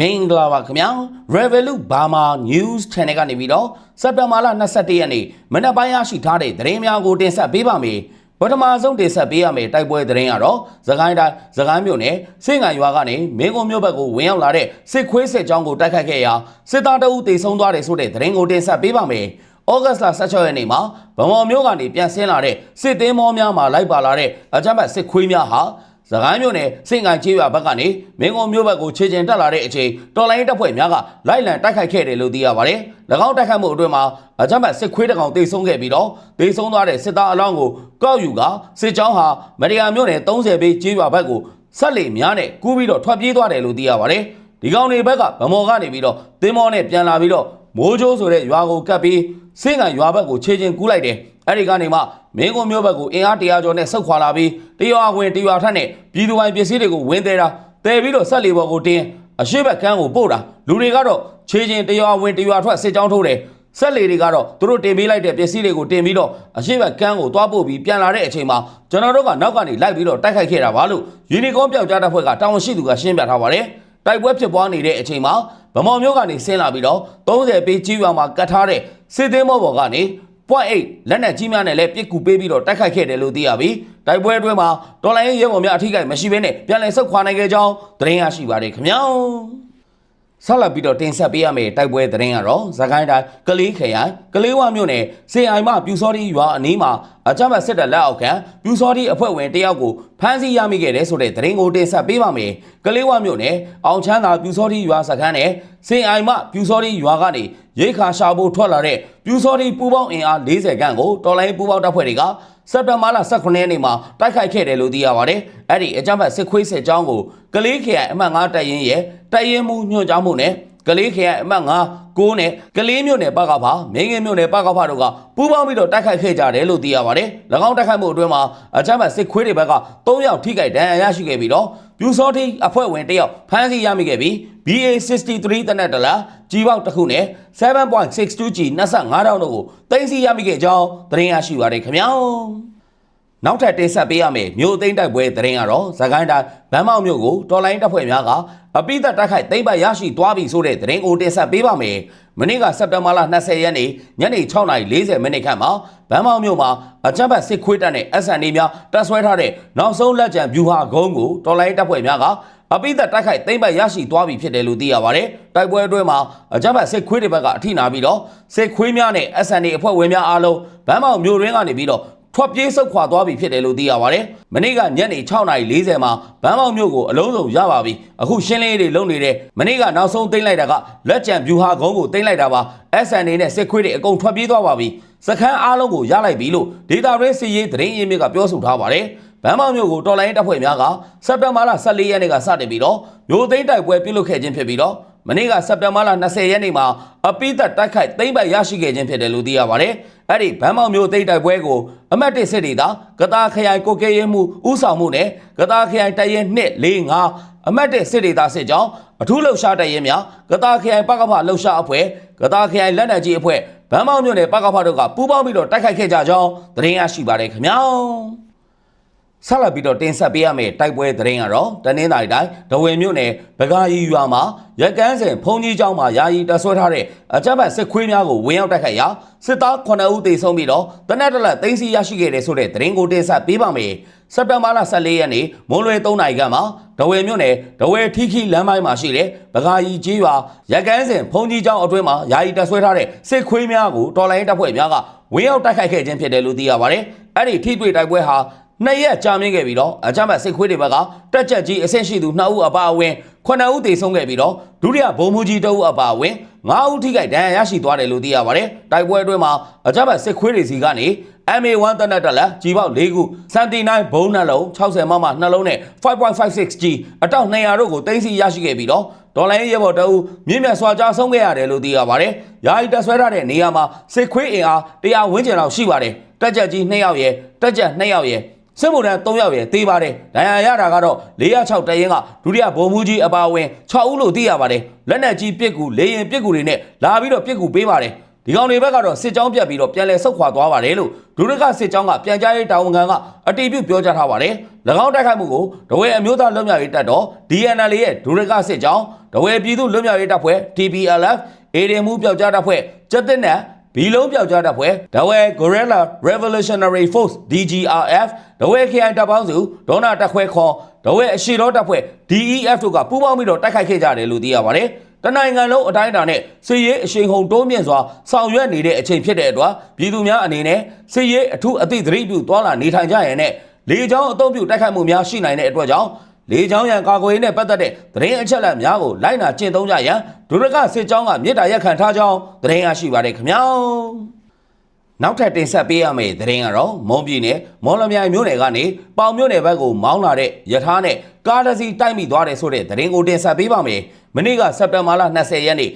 မင်္ဂလာပါခင်ဗျာ Revolut Burma News Channel ကနေပြီးတော့စက်တင်ဘာလ22ရက်နေ့မနက်ပိုင်းရရှိထားတဲ့သတင်းများကိုတင်ဆက်ပေးပါမယ်ပထမဆုံးတင်ဆက်ပေးရမယ့်တိုက်ပွဲသတင်းကတော့သခိုင်းတိုင်းသခိုင်းမြို့နယ်စင်ငံရွာကနေမင်းကုန်းမြို့ဘက်ကိုဝင်ရောက်လာတဲ့စစ်ခွေးစစ်ကြောင်းကိုတိုက်ခိုက်ခဲ့ရာစစ်သားတအုပ်တေဆုံးသွားတယ်ဆိုတဲ့သတင်းကိုတင်ဆက်ပေးပါမယ်ဩဂတ်လ16ရက်နေ့မှာဗမော်မြို့ကနေပြန်ဆင်းလာတဲ့စစ်သေးမောများမှာလိုက်ပါလာတဲ့အကြမ်းဖက်စစ်ခွေးများဟာ စကိုင်းမြို့နယ်စင်ကန်ချေးရွာဘက်ကနေမင်းကုန်းမြို့ဘက်ကိုခြေကျင်တက်လာတဲ့အချိန်တော်လိုင်းတပ်ဖွဲ့များကလိုက်လံတိုက်ခိုက်ခဲ့တယ်လို့သိရပါတယ်။၎င်းတိုက်ခိုက်မှုအတွင်းမှာအကြမ်းဖက်စစ်ခွေးတစ်ကောင်တိတ်ဆုံးခဲ့ပြီးတော့တိတ်ဆုံးသွားတဲ့စစ်သားအလောင်းကိုကောက်ယူကစစ်ကြောင်းဟာမရီယာမြို့နယ်30ဘေးချေးရွာဘက်ကိုဆက်လေများနဲ့ကူးပြီးတော့ထွက်ပြေးသွားတယ်လို့သိရပါတယ်။ဒီကောင်တွေဘက်ကဗမော်ကနေပြီးတော့တင်းမောနဲ့ပြန်လာပြီးတော့မိုးကြိုးဆိုတဲ့ရွာကိုကပ်ပြီးစင်ကန်ရွာဘက်ကိုခြေကျင်ကူးလိုက်တယ်။ အဲ့ဒီကနေမှမင်းကုန်းမြို့ဘက်ကိုအင်အားတရာကျော်နဲ့ဆုတ်ခွာလာပြီးတရွာဝင်တရွာထက်နဲ့ပြည်သူပိုင်ပစ္စည်းတွေကိုဝင်သေးတာတဲပြီးတော့ဆက်လီဘော်ကိုတင်းအရှိဘက်ကန်းကိုပို့တာလူတွေကတော့ခြေချင်းတရွာဝင်တရွာထွက်စစ်ကြောင်းထိုးတယ်ဆက်လီတွေကတော့သူတို့တင်ပေးလိုက်တဲ့ပစ္စည်းတွေကိုတင်ပြီးတော့အရှိဘက်ကန်းကိုသွားပို့ပြီးပြန်လာတဲ့အချိန်မှာကျွန်တော်တို့ကနောက်ကနေလိုက်ပြီးတော့တိုက်ခိုက်ခဲ့တာပါလို့ယူနီကောပြောက်ကြားတပ်ဖွဲ့ကတာဝန်ရှိသူကရှင်းပြထားပါတယ်တိုက်ပွဲဖြစ်ပွားနေတဲ့အချိန်မှာဗမော်မျိုးကနေဆင်းလာပြီးတော့30ပေကြီးရွာမှာကတ်ထားတဲ့စစ်သေးမောဘော်ကနေ point 8လက်နက်ကြီးများနဲ့လည်းပြစ်ကူပေးပြီးတော့တိုက်ခိုက်ခဲ့တယ်လို့သိရပြီးတိုက်ပွဲအတွင်းမှာဒေါ်လာရေးရဲဘော်များအထိကိမရှိဘဲနဲ့ပြန်လည်ဆုတ်ခွာနိုင်ခဲ့ကြောင်းသတင်းရရှိပါတယ်ခင်ဗျာဆက်လက်ပြီးတော့တင်ဆက်ပေးရမယ့်တိုက်ပွဲသတင်းကတော့သခိုင်းတိုင်းကလေးခရိုင်ကလေးဝမြို့နယ်စေအိုင်မပြူစောတိရွာအနီးမှာအကြမ်းဖက်စစ်တပ်လက်အောက်ခံပြူစောတိအဖွဲ့ဝင်တယောက်ကိုဖမ်းဆီးရမိခဲ့တဲ့ဆိုတဲ့သတင်းကိုတင်ဆက်ပေးပါမယ်ကလေးဝမြို့နယ်အောင်ချမ်းသာပြူစောတိရွာစခန်းနဲ့စေအိုင်မပြူစောတိရွာကနေ ရိတ်ခါရှာဖို့ထွက်လာတဲ့ပြူစောတိပူပေါင်းအင်အား40ခန့်ကိုတော်လိုင်းပူပေါင်းတပ်ဖွဲ့တွေကစက်တင်ဘာလ18ရက်နေ့မှာတိုက်ခိုက်ခဲ့တယ်လို့သိရပါတယ်။အဲ့ဒီအကြမ်းဖက်စစ်ခွေးစစ်ကြောင်းကိုကလေးခရိုင်အမှတ်9တပ်ရင်းရဲ့တပ်ရင်းမှုညွှန်ကြားမှုနဲ့ ကလေးခရိုင်အမှတ်9 9နဲ့ကလေးမြို့နယ်ပကဖမင်းငယ်မြို့နယ်ပကဖတို့ကပူးပေါင်းပြီးတော့တိုက်ခိုက်ခဲ့ကြတယ်လို့သိရပါတယ်။၎င်းတိုက်ခိုက်မှုအတွင်းမှာအကြမ်းဖက်စစ်ခွေးတွေဘက်က3ယောက်ထိခိုက်ဒဏ်ရာရရှိခဲ့ပြီးတော့ပြူစောတိအဖွဲ့ဝင်တစ်ယောက်ဖမ်းဆီးရမိခဲ့ပြီး BA63 တနက်တလာကြီးပေါက်တစ်ခုနဲ့ 7.62G 25တောင်းတို့ကိုတင်စီရမိခဲ့ကြောင်းသတင်းရရှိပါတယ်ခင်ဗျာ နောက်ထပ်တင်ဆက်ပေးရမယ့်မြို့သိမ်းတိုက်ပွဲသတင်းကတော့သခိုင်းတိုင်းဗန်းမောက်မြို့ကိုတော်လိုင်းတပ်ဖွဲ့များကအပိသက်တိုက်ခိုက်သိမ်းပိုက်ရရှိသွားပြီဆိုတဲ့သတင်းကိုတင်ဆက်ပေးပါမယ်။မနေ့ကစက်တင်ဘာလ20ရက်နေ့ညနေ6:40မိနစ်ခန့်မှာဗန်းမောက်မြို့မှာအကြမ်းဖက်စစ်ခွေးတပ်နဲ့ SND များတပ်ဆွဲထားတဲ့နောက်ဆုံးလက်ကျန်ဗျူဟာကုန်းကိုတော်လိုင်းတပ်ဖွဲ့များကအပိသက်တိုက်ခိုက်သိမ်းပိုက်ရရှိသွားပြီဖြစ်တယ်လို့သိရပါတယ်။တိုက်ပွဲအတွင်းမှာအကြမ်းဖက်စစ်ခွေးတွေဘက်ကအထိနာပြီးတော့စစ်ခွေးများနဲ့ SND အဖွဲ့ဝင်များအားလုံးဗန်းမောက်မြို့ရင်းကနေပြီးတော့ ထွက်ပြေးဆုတ်ခွာသွားပြီဖြစ်တယ်လို့သိရပါတယ်။မနေ့ကညနေ6:40မှာဗန်းမောက်မြို့ကိုအလုံးစုံရပါပြီ။အခုရှင်းလင်းရေးတွေလုပ်နေတဲ့မနေ့ကနောက်ဆုံးသိမ်းလိုက်တာကလက်ကျန်ဗျူဟာကုန်းကိုသိမ်းလိုက်တာပါ။ SN နဲ့စစ်ခွေးတွေအကုန်ထွက်ပြေးသွားပါပြီ။စခန်းအားလုံးကိုရလိုက်ပြီလို့ဒေတာရေးစီရေးသတင်းရင်းမြစ်ကပြောဆိုထားပါတယ်။ဗန်းမောက်မြို့ကိုတော်လိုင်းတပ်ဖွဲ့များကစက်တင်ဘာလ14ရက်နေ့ကစတင်ပြီးတော့မြို့သိမ်းတိုက်ပွဲပြုလုပ်ခဲ့ခြင်းဖြစ်ပြီးတော့မနေ့ကစက်တင်ဘာလ20ရက်နေ့မှာအပိသက်တိုက်ခိုက်သိမ်းပိုက်ရရှိခဲ့ခြင်းဖြစ်တယ်လို့သိရပါတယ်။ အဲ့ဒီဗန်းမောက်မျိုးသိမ်းတိုက်ပွဲကိုအမတ်တစ်စစ်ဒေတာကတာခရိုင်ကိုကေရဲမှုဥဆောင်မှုနဲ့ကတာခရိုင်တရင်2 4 5အမတ်တစ်စစ်ဒေတာစစ်ကြောင်းအထူးလှုပ်ရှားတရင်များကတာခရိုင်ပကဖလှုပ်ရှားအဖွဲ့ကတာခရိုင်လက်နက်ကြီးအဖွဲ့ဗန်းမောက်မျိုးနယ်ပကဖတို့ကပူးပေါင်းပြီးတော့တိုက်ခိုက်ခဲ့ကြကြောင်းသတင်းရရှိပါတယ်ခင်ဗျာ။ ဆက်လက်ပြီးတော့တင်ဆက်ပေးရမယ့်တိုက်ပွဲသတင်းကတော့တနင်္သာရီတိုင်းဒဝယ်မြို့နယ်ဗကာရီရွာမှာရက်ကန်းစင်ဖုန်ကြီးကျောင်းမှာယာယီတပ်ဆွဲထားတဲ့အကြမ်းဖက်စစ်ခွေးများကိုဝင်ရောက်တိုက်ခိုက်ရာစစ်သား9ဦးသေဆုံးပြီးတော့တနက်တလက်သိမ်းဆီးရရှိခဲ့တဲ့ဆိုတဲ့သတင်းကိုတင်ဆက်ပေးပါမယ်စက်တင်ဘာလ14ရက်နေ့မွန်းလွယ်3နာရီခန့်မှာဒဝယ်မြို့နယ်ဒဝယ်ထီခီလမ်းပိုင်းမှာရှိတဲ့ဗကာရီကြီးရွာရက်ကန်းစင်ဖုန်ကြီးကျောင်းအတွင်းမှာယာယီတပ်ဆွဲထားတဲ့စစ်ခွေးများကိုတော်လိုင်းတပ်ဖွဲ့များကဝင်ရောက်တိုက်ခိုက်ခဲ့ခြင်းဖြစ်တယ်လို့သိရပါတယ်အဲ့ဒီထိတွေ့တိုက်ပွဲဟာ နှစ်ရက်ကြာမြင့်ခဲ့ပြီးတော့အကြမ်းဖက်စစ်ခွေးတွေဘက်ကတက်ချက်ကြီးအဆင့်ရှိသူ2ဦးအပါအဝင်9ဦးသေဆုံးခဲ့ပြီးတော့ဒုတိယဗိုလ်မှူးကြီး2ဦးအပါအဝင်9ဦးထိခိုက်ဒဏ်ရာရရှိသွားတယ်လို့သိရပါတယ်။တိုက်ပွဲအတွင်းမှာအကြမ်းဖက်စစ်ခွေးတွေစီကနေ MA1 တနက်တက်လက်ကြီးပေါက်၄ခု79ဘုံနှလုံး60မမနှလုံးနဲ့ 5.56G အတောက်200တို့ကိုတင်စီရရှိခဲ့ပြီးတော့ဒေါ်လာရဲဘော်တအုပ်မြင့်မြတ်စွာကြားဆုံးခဲ့ရတယ်လို့သိရပါတယ်။ယာယီတက်ဆွဲထားတဲ့နေရာမှာစစ်ခွေးအင်အား100ဝန်းကျင်လောက်ရှိပါတယ်။တက်ချက်ကြီး2ယောက်ရယ်တက်ချက်2ယောက်ရယ် စစ်မှုထမ်း3ယောက်ရယ်သေးပါတယ်။ဒဏ်ရာရတာကတော့406တရင်ကဒုတိယဗိုလ်မှူးကြီးအပါအဝင်6ဦးလို့သိရပါတယ်။လက်နက်ကြီးပစ်ကူလေရင်ပစ်ကူတွေနဲ့လာပြီးတော့ပစ်ကူပေးပါတယ်။ဒီကောင်တွေဘက်ကတော့စစ်ကြောင်းပြတ်ပြီးတော့ပြန်လည်ဆုတ်ခွာသွားပါတယ်လို့ဒုရကစစ်ကြောင်းကပြန်ကြားရေးတာဝန်ခံကအတည်ပြုပြောကြားထားပါတယ်၎င်းတိုက်ခိုက်မှုကိုဒဝဲအမျိုးသားလွတ်မြောက်ရေးတပ်တော် DNL ရဲ့ဒုရကစစ်ကြောင်းဒဝဲပြည်သူလွတ်မြောက်ရေးတပ်ဖွဲ့ TPLF အေဒီမှုပြောက်ကြားတပ်ဖွဲ့ကျက်တဲ့နဲ့ ဘီလုံးပြောက်ကြားတပ်ဖွဲ့ဒဝဲ Guerrilla Revolutionary Force DGRF ဒဝဲ KI တပ်ပေါင်းစုဒေါနာတပ်ခွဲခေါ်ဒဝဲအရှိတော်တပ်ဖွဲ့ DEF တို့ကပူးပေါင်းပြီးတော့တိုက်ခိုက်ခဲ့ကြတယ်လို့သိရပါတယ်တနိုင်ငံလုံးအတိုင်းအတာနဲ့စစ်ရေးအရှိန်ဟုန်တိုးမြင့်စွာဆောင်ရွက်နေတဲ့အချိန်ဖြစ်တဲ့အတွက်ပြည်သူများအနေနဲ့စစ်ရေးအထူးအသိသတိပြုသွားလာနေထိုင်ကြရတဲ့လေကြောင်းအုံပြုတိုက်ခိုက်မှုများရှိနိုင်တဲ့အတွက်ကြောင့် လေကြောင်းရန်ကာကွယ်ရေးနဲ့ပတ်သက်တဲ့သတင်းအချက်အလက်များကိုလိုက်နာကျင့်သုံးကြရန်ဒုရကစစ်ကြောင်းကမြေတားရက်ခံထားကြောင်းသတင်းရရှိပါတယ်ခင်ဗျာနောက်ထပ်တင်ဆက်ပေးရမယ့်သတင်းကတော့မုံပြည်နယ်မော်လမြိုင်မြို့နယ်ကနေပေါင်မြို့နယ်ဘက်ကိုမောင်းလာတဲ့ယထာနဲ့ကားတစ်စီးတိုက်မိသွားတယ်ဆိုတဲ့သတင်းကိုတင်ဆက်ပေးပါမယ်။မနေ့ကစက်တင်ဘာလ20ရက်နေ့ည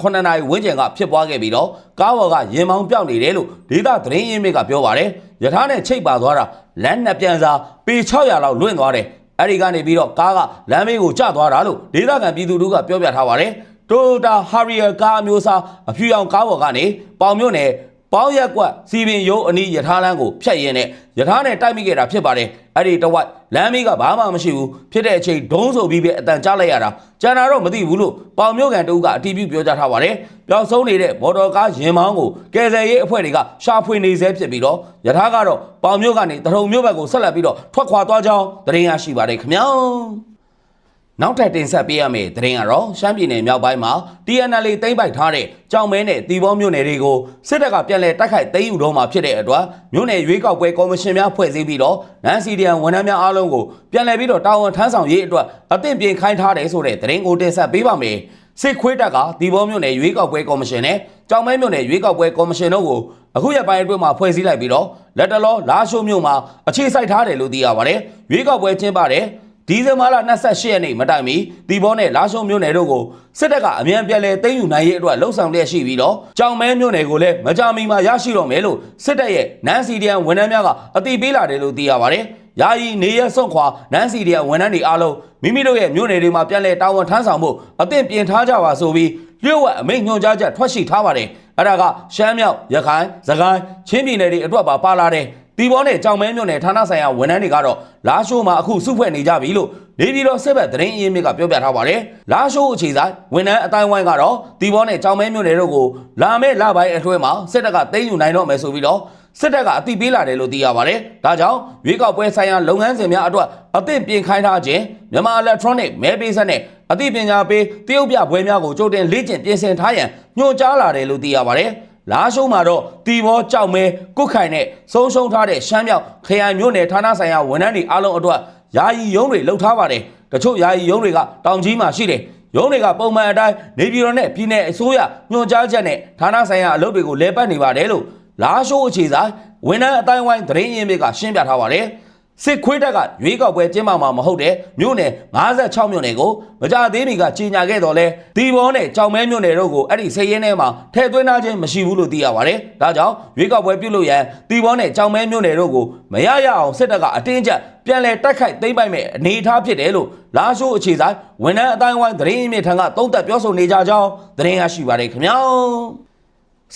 9:00နာရီဝန်းကျင်ကဖြစ်ပွားခဲ့ပြီးတော့ကားပေါ်ကရင်မောင်းပြောက်နေတယ်လို့ဒေသသတင်းရင်းမြစ်ကပြောပါတယ်။ယထာနဲ့ချိတ်ပါသွားတာလမ်းနှစ်ပြန်စာပေ600လောက်လွင့်သွားတယ်။ အဲဒီကနေပြီးတော့ကားကလမ်းမေးကိုကျသွားတာလို့ဒေသခံပြည်သူတို့ကပြောပြထားပါတယ်။ Toyota Harrier ကားအမျိုးအစားအဖြူရောင်ကားပေါ်ကနေပေါင်မြို့နယ် ပေါင်းရက်ကွက်စီပင်ရုံးအနီးယထာလန်းကိုဖြတ်ရင်းနဲ့ယထာနဲ့တိုက်မိခဲ့တာဖြစ်ပါတယ်အဲ့ဒီတဝိုက်လမ်းမီးကဘာမှမရှိဘူးဖြစ်တဲ့အချိန်ဒုံးဆိုပြီးပဲအတန်ကြားလိုက်ရတာကျန်တာတော့မသိဘူးလို့ပေါင်မြို့ကန်တူကအတီးပြုပြောကြားထားပါတယ်ပျောက်ဆုံးနေတဲ့မော်တော်ကားရင်မောင်းကိုကယ်ဆယ်ရေးအဖွဲ့တွေကရှာဖွေနေဆဲဖြစ်ပြီးတော့ယထာကတော့ပေါင်မြို့ကနေတထုံမြို့ဘက်ကိုဆက်လက်ပြီးတော့ထွက်ခွာသွားကြောင်းသတင်းရရှိပါတယ်ခင်ဗျာ နောက်ထပ်တင်ဆက်ပေးရမယ့်သတင်းကတော့ရှမ်းပြည်နယ်မြောက်ပိုင်းမှာ TNL သိမ်းပိုက်ထားတဲ့ကြောင်မဲနဲ့တီဘောမြို့နယ်တွေကိုစစ်တပ်ကပြန်လည်တိုက်ခိုက်သိမ်းယူတော့မှာဖြစ်တဲ့အတွက်မြို့နယ်ရွေးကောက်ပွဲကော်မရှင်များဖွဲ့စည်းပြီးတော့နန်စီဒီယန်ဝန်ထမ်းများအားလုံးကိုပြန်လည်ပြီးတော့တာဝန်ထမ်းဆောင်ရေးအတွက်အသင့်ပြင်ခိုင်းထားတယ်ဆိုတဲ့သတင်းကိုတင်ဆက်ပေးပါမယ်စစ်ခွေးတပ်ကတီဘောမြို့နယ်ရွေးကောက်ပွဲကော်မရှင်နဲ့ကြောင်မဲမြို့နယ်ရွေးကောက်ပွဲကော်မရှင်တို့ကိုအခုရက်ပိုင်းအတွင်းမှာဖွဲ့စည်းလိုက်ပြီးတော့လက်တလောလာရှိုးမြို့မှာအခြေစိုက်ထားတယ်လို့သိရပါတယ်ရွေးကောက်ပွဲကျင်းပတဲ့ ဒီဇင်ဘာလ28ရက်နေ့မတိုင်မီတီဘောနဲ့လာရှုံမြို့နယ်တို့ကိုစစ်တပ်ကအမြန်ပြန်လည်သိမ်းယူနိုင်ရေးအတွက်လှုံ့ဆော်လျက်ရှိပြီးတော့ကြောင်မဲမြို့နယ်ကိုလည်းမကြာမီမှာရရှိတော့မယ်လို့စစ်တပ်ရဲ့နန်စီဒီယန်ဝန်ထမ်းများကအသိပေးလာတယ်လို့သိရပါတယ်။ယာယီနေရစွန့်ခွာနန်စီဒီယန်ဝန်ထမ်းတွေအားလုံးမိမိတို့ရဲ့မြို့နယ်တွေမှာပြန်လည်တာဝန်ထမ်းဆောင်ဖို့အသင့်ပြင်ထားကြပါဆိုပြီးလျှို့ဝှက်အမိန့်ညွှန်ကြားချက်ထွက်ရှိထားပါတယ်။အဲ့ဒါကရှမ်းမြောက်ရခိုင်စကိုင်းချင်းပြည်နယ်တွေအတွက်ပါပါလာတယ်။ တီဘောနဲ့ကြောင်မဲမြို့နယ်ဌာနဆိုင်ရာဝန်ထမ်းတွေကတော့လာရှိုးမှာအခုစုဖွဲ့နေကြပြီလို့နေပြည်တော်စစ်ဘက်သတင်းအရင်းမြစ်ကပြောပြထားပါတယ်။လာရှိုးအခြေဆိုင်ဝန်ထမ်းအတိုင်းဝိုင်းကတော့တီဘောနဲ့ကြောင်မဲမြို့နယ်တို့ကိုလာမယ့်လပိုင်းအတွင်းမှာစစ်တပ်ကသိမ်းယူနိုင်တော့မယ်ဆိုပြီးတော့စစ်တပ်ကအတိပေးလာတယ်လို့သိရပါတယ်။ဒါကြောင့်ရွေးကောက်ပွဲဆိုင်ရာလုပ်ငန်းစဉ်များအတွက်အသင့်ပြင်ခိုင်းထားခြင်းမြန်မာ electronic မဲပေးစက်နဲ့အသိပညာပေးတရုတ်ပြပွဲများကိုကြိုတင်လေ့ကျင့်ပြင်ဆင်ထားရန်ညွှန်ကြားလာတယ်လို့သိရပါတယ်။ လာရှုံးမှာတော့တီဘောကြောက်မဲကုတ်ခိုင်နဲ့ဆုံးရှုံးထားတဲ့ရှမ်းမြောက်ခရိုင်မြို့နယ်ဌာနဆိုင်ရာဝန်ထမ်းတွေအားလုံးအတွက်ယာယီရုံးတွေလှုပ်ထားပါတယ်တချို့ယာယီရုံးတွေကတောင်ကြီးမှာရှိတယ်ရုံးတွေကပုံမှန်အတိုင်းနေပြည်တော်နဲ့ပြည်내အစိုးရညွှန်ကြားချက်နဲ့ဌာနဆိုင်ရာအလုပ်တွေကိုလဲပတ်နေပါတယ်လို့လာရှိုးအခြေဆိုင်ဝန်ထမ်းအတိုင်းဝိုင်းသတင်းရင်းမြစ်ကရှင်းပြထားပါတယ် စစ်ခွေးတက်ကရွေးကောက်ပွဲကျင်းပမှာမဟုတ်တဲ့မြို့နယ်56မြို့နယ်ကိုမကြသေးမီကကြီးညာခဲ့တော့လဲတီဘောနဲ့ကြောင်မဲမြို့နယ်တို့ကိုအဲ့ဒီစိတ်ရင်းထဲမှာထည့်သွင်းထားခြင်းမရှိဘူးလို့သိရပါတယ်။ဒါကြောင့်ရွေးကောက်ပွဲပြုလုပ်ရန်တီဘောနဲ့ကြောင်မဲမြို့နယ်တို့ကိုမရရအောင်စစ်တပ်ကအတင်းကျပ်ပြန်လည်တိုက်ခိုက်သိမ်းပိုက်မဲ့အနေအထားဖြစ်တယ်လို့လာရှိုးအခြေဆိုင်ဝန်ထမ်းအတိုင်းဝိုင်းသတင်းရင်းမြစ်ထံကသုံးသပ်ပြောဆိုနေကြကြောင်းသတင်းရရှိပါတယ်ခင်ဗျာ။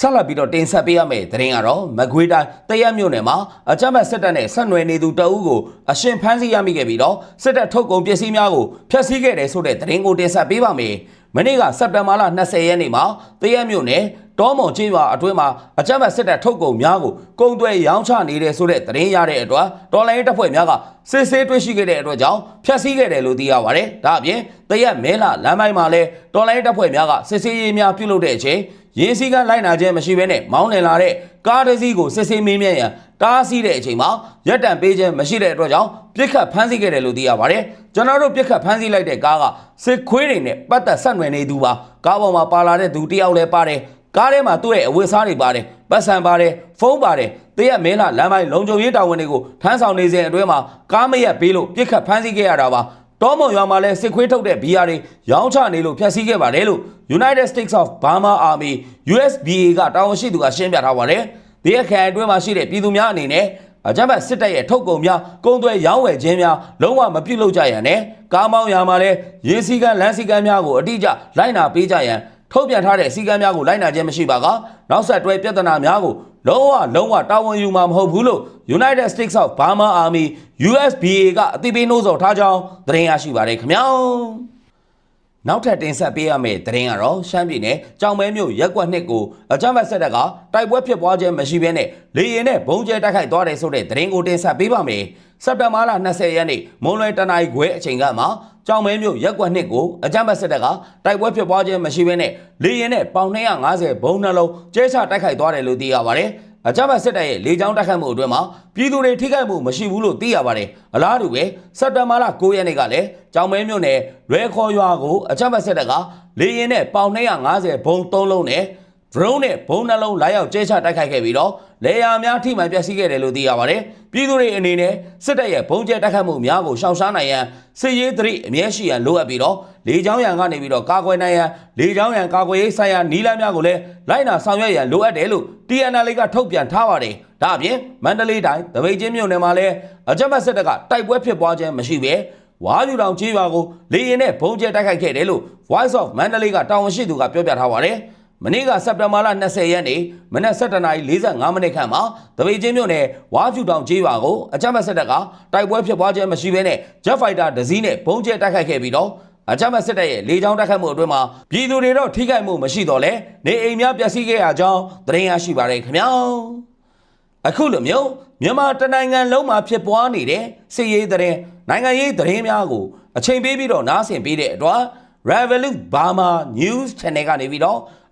ဆက်လက်ပြီးတော့တင်ဆက်ပေးရမယ့်သတင်းကတော့မကွေးတိုင်းတရက်မြို့နယ်မှာအကြမ်းဖက်စစ်တပ်နဲ့ဆက်နွယ်နေသူတအုပ်ကိုအရှင်ဖမ်းဆီးရမိခဲ့ပြီးတော့စစ်တပ်ထုတ်ကုန်ပစ္စည်းများကိုဖျက်ဆီးခဲ့တယ်ဆိုတဲ့သတင်းကိုတင်ဆက်ပေးပါမယ်။မနေ့ကစက်တင်ဘာလ20ရက်နေ့မှာတရက်မြို့နယ်တောမုံချင်းရွာအတွင်းမှာအကြမ်းဖက်စစ်တပ်ထုတ်ကုန်များကိုကုံသွဲရောင်းချနေတဲ့ဆိုတဲ့သတင်းရတဲ့အတွက်တော်လိုင်းတပ်ဖွဲ့များကစစ်ဆေးတွေ့ရှိခဲ့တဲ့အတွက်ကြောင့်ဖျက်ဆီးခဲ့တယ်လို့သိရပါတယ်။ဒါအပြင်တရက်မဲလာလမ်းပိုင်းမှာလည်းတော်လိုင်းတပ်ဖွဲ့များကစစ်ဆေးရေးများပြုလုပ်တဲ့အချိန် ရင်းစည်းကလိုက်နာခြင်းမရှိဘဲနဲ့မောင်းနှင်လာတဲ့ကားတစ်စီးကိုစစ်ဆေးမေးမြန်းရန်တားဆီးတဲ့အချိန်မှာရက်တံပေးခြင်းမရှိတဲ့အတွက်ကြောင့်ပြစ်ခတ်ဖမ်းဆီးခဲ့တယ်လို့သိရပါတယ်။ကျွန်တော်တို့ပြစ်ခတ်ဖမ်းဆီးလိုက်တဲ့ကားကစစ်ခွေးတွေနဲ့ပတ်သက်ဆက်နွယ်နေသူပါ။ကားပေါ်မှာပါလာတဲ့သူတယောက်လည်းပါတယ်။ကားထဲမှာသူ့ရဲ့အဝတ်စားတွေပါတယ်။ပတ်စံပါတယ်။ဖုန်းပါတယ်။တရက်မဲလာလမ်းပိုင်းလုံခြုံရေးတာဝန်တွေကိုထမ်းဆောင်နေစဉ်အတွင်းမှာကားမရက်ပေးလို့ပြစ်ခတ်ဖမ်းဆီးခဲ့ရတာပါ။ တောမုံရွာမှာလဲစစ်ခွေးထုတ်တဲ့ဘီယာတွေရောင်းချနေလို့ဖျက်ဆီးခဲ့ပါတယ်လို့ United States of Burma Army USBA ကတာဝန်ရှိသူကရှင်းပြထားပါတယ်။ဒီအခါအတွင်းမှာရှိတဲ့ပြည်သူများအနေနဲ့အကြမ်းဖက်စစ်တပ်ရဲ့ထုတ်ကုန်များကုန်သွယ်ရောင်းဝယ်ခြင်းများလုံးဝမပြုတ်လို့ကြရန်နဲ့ကားမောင်းရာမှာလဲရေစီကန်းလမ်းစီကန်းများကိုအတိအကျလိုက်နာပေးကြရန် ထုတ်ပြန်ထားတဲ့စီကံများကိုလိုက်နာခြင်းမရှိပါကနောက်ဆက်တွဲပြဿနာများကိုလုံးဝလုံးဝတာဝန်ယူမှာမဟုတ်ဘူးလို့ United States of Burma Army USBA ကအသိပေးနှိုးဆော်ထားကြောင်းသတင်းရရှိပါတယ်ခင်ဗျာနောက်ထပ်တင်ဆက်ပေးရမယ့်သတင်းကတော့ရှမ်းပြည်နယ်ကြောင်မဲမြို့ရက်ကွက်နှစ်ကိုအကြမ်းဖက်ဆက်တပ်ကတိုက်ပွဲဖြစ်ပွားခြင်းမရှိဘဲနဲ့လေရင်နဲ့ဘုံကျဲတိုက်ခိုက်သွားတယ်ဆိုတဲ့သတင်းကိုတင်ဆက်ပေးပါမယ် စက်တင်ဘာလ20ရက်နေ့မွန်လွယ်တနိုင်ခွဲအချိန်ကမှကြောင်မဲမြို့ရက်ကွက်နှစ်ကိုအကြမ်းဖက်ဆက်တပ်ကတိုက်ပွဲဖြစ်ပွားခြင်းမရှိဘဲနဲ့လေရင်နဲ့ပေါင်250ဘုံနှလုံးကျဲချတိုက်ခိုက်သွားတယ်လို့သိရပါတယ်အကြမ်းဖက်စစ်တပ်ရဲ့လေကြောင်းတိုက်ခိုက်မှုအတွင်းမှာပြည်သူတွေထိခိုက်မှုမရှိဘူးလို့သိရပါတယ်။အလားတူပဲစက်တဘာလ9ရက်နေ့ကလည်းကြောင်မဲမြို့နယ်ရဲခေါ်ရွာကိုအကြမ်းဖက်စစ်တပ်ကလေရင်နဲ့ပေါင်250ဘုံ3လုံးနဲ့ drone နဲ့ဘုံနှလုံးလာရောက်ကျဲချတိုက်ခိုက်ခဲ့ပြီးတော့လေယာဉ်များထိမှန်ပျက်စီးခဲ့တယ်လို့သိရပါတယ်။ပြည်သူတွေအနေနဲ့စစ်တပ်ရဲ့ဘုံကျဲတိုက်ခိုက်မှုများကိုရှောင်ရှားနိုင်ရန်စစ်ရေးသတိအမြဲရှိရန်လိုအပ်ပြီးတော့လေကြောင်းရန်ကနေပြီးတော့ကာကွယ်နိုင်ရန်လေကြောင်းရန်ကာကွယ်ရေးဆိုင်ရာနီလာများကိုလည်းလိုက်နာဆောင်ရွက်ရန်လိုအပ်တယ်လို့ TNL ကထုတ်ပြန်ထားပါတယ်။ဒါအပြင်မန္တလေးတိုင်းတပိတ်ချင်းမြို့နယ်မှာလည်းအကြမ်းဖက်စစ်တပ်ကတိုက်ပွဲဖြစ်ပွားခြင်းမရှိဘဲဝါယူတောင်ကြီးရွာကိုလေရင်နဲ့ဘုံကျဲတိုက်ခိုက်ခဲ့တယ်လို့ Voice of Mandalay ကတာဝန်ရှိသူကပြောပြထားပါတယ်။ မနေ့ကစက်တင်ဘာလ20ရက်နေ့မနက်7:45မိနစ်ခန့်မှာတပိတ်ချင်းမြို့နယ်ဝါကျူတောင်ကျေးရွာကိုအကြမ်းဖက်စစ်တပ်ကတိုက်ပွဲဖြစ်ပွားခြင်းမရှိဘဲနဲ့ Jet Fighter တစ်စီးနဲ့ဘုံကျဲတိုက်ခိုက်ခဲ့ပြီးတော့အကြမ်းဖက်စစ်တပ်ရဲ့လေကြောင်းတိုက်ခိုက်မှုအတွင်းမှာပြည်သူတွေတော့ထိခိုက်မှုမရှိတော့လဲနေအိမ်များပျက်စီးခဲ့ရကြောင်းသတင်းရရှိပါရခင်ဗျာအခုလိုမျိုးမြန်မာတနိုင်ငံလုံးမှာဖြစ်ပွားနေတဲ့စစ်ရေးသတင်းနိုင်ငံရေးသတင်းများကိုအချိန်ပေးပြီးတော့နားဆင်ပေးတဲ့အတွက် Revolut Burma News Channel ကနေပြီးတော့